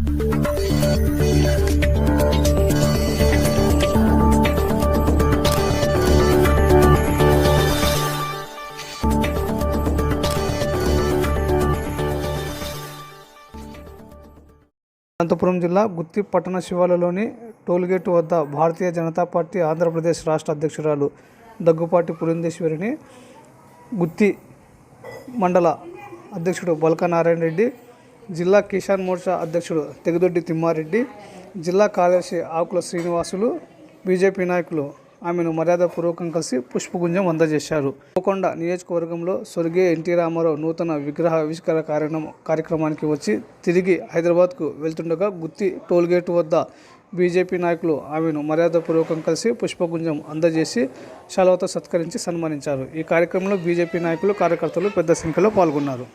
అనంతపురం జిల్లా గుత్తి పట్టణ శివాలలోని టోల్గేట్ వద్ద భారతీయ జనతా పార్టీ ఆంధ్రప్రదేశ్ రాష్ట్ర అధ్యక్షురాలు దగ్గుపాటి పురంధేశ్వరిని గుత్తి మండల అధ్యక్షుడు బల్క నారాయణ రెడ్డి జిల్లా కిసాన్ మోర్చా అధ్యక్షుడు తెగదొడ్డి తిమ్మారెడ్డి జిల్లా కార్యదర్శి ఆకుల శ్రీనివాసులు బీజేపీ నాయకులు ఆమెను మర్యాదపూర్వకం కలిసి పుష్పగుంజం అందజేశారు. కోకొండ నియోజకవర్గంలో స్వర్గీయ ఎన్టీ రామారావు నూతన విగ్రహ ఆవిష్కరణ కార్యక్రమం కార్యక్రమానికి వచ్చి తిరిగి హైదరాబాద్కు వెళ్తుండగా గుత్తి టోల్గేట్ వద్ద బీజేపీ నాయకులు ఆమెను మర్యాదపూర్వకం కలిసి పుష్పగుంజం అందజేసి శాలవతో సత్కరించి సన్మానించారు. ఈ కార్యక్రమంలో బీజేపీ నాయకులు కార్యకర్తలు పెద్ద సంఖ్యలో పాల్గొన్నారు.